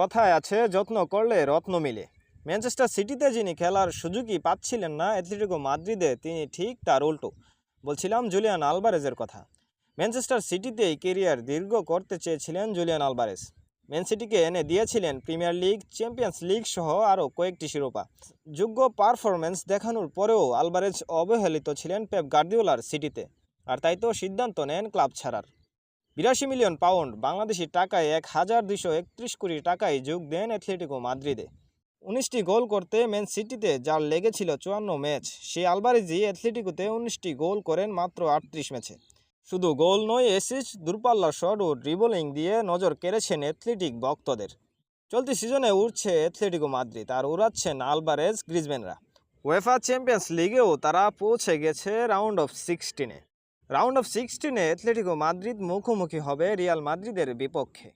কথায় আছে, যত্ন করলে রত্ন মিলে। ম্যানচেস্টার সিটিতে যিনি খেলার সুযোগই পাচ্ছিলেন না, অ্যাথলেটিকো মাদ্রিদে তিনি ঠিক তার উল্টো। বলছিলাম জুলিয়ান আলবারেজের কথা। ম্যানচেস্টার সিটিতেই কেরিয়ার দীর্ঘ করতে চেয়েছিলেন জুলিয়ান আলবারেজ। ম্যান সিটিকে এনে দিয়েছিলেন প্রিমিয়ার লিগ, চ্যাম্পিয়ন্স লিগ সহ আরও কয়েকটি শিরোপা। যোগ্য পারফরমেন্স দেখানোর পরেও আলবারেজ অবহেলিত ছিলেন পেপ গার্দিওলার সিটিতে। আর তাই তো সিদ্ধান্ত নেন ক্লাব ছাড়ার। বিরাশি মিলিয়ন পাউন্ড বাংলাদেশি টাকায় এক হাজার দুশো একত্রিশ কোটি টাকায় যোগ দেন অ্যাথলেটিকো মাদ্রিদে। উনিশটি গোল করতে ম্যান সিটিতে যার লেগেছিল চুয়ান্ন ম্যাচ সেই আলবারেজই অ্যাথলেটিকোতে উনিশটি গোল করেন মাত্র আটত্রিশ ম্যাচে। শুধু গোল নয় এসিস দূরপাল্লা শট ও ড্রিবলিং দিয়ে নজর কেড়েছেন অ্যাথলেটিক ভক্তদের। চলতি সিজনে উঠছে অ্যাথলেটিকো মাদ্রিদ আর উড়াচ্ছেন আলবারেজ গ্রিজম্যানরা ওয়েফা চ্যাম্পিয়ন্স লিগেও তারা পৌঁছে গেছে রাউন্ড অফ সিক্সটিনে। রাউন্ড অফ সিক্সটিনে অ্যাথলেটিকো মাদ্রিদ মুখোমুখি হবে রিয়াল মাদ্রিদের বিপক্ষে।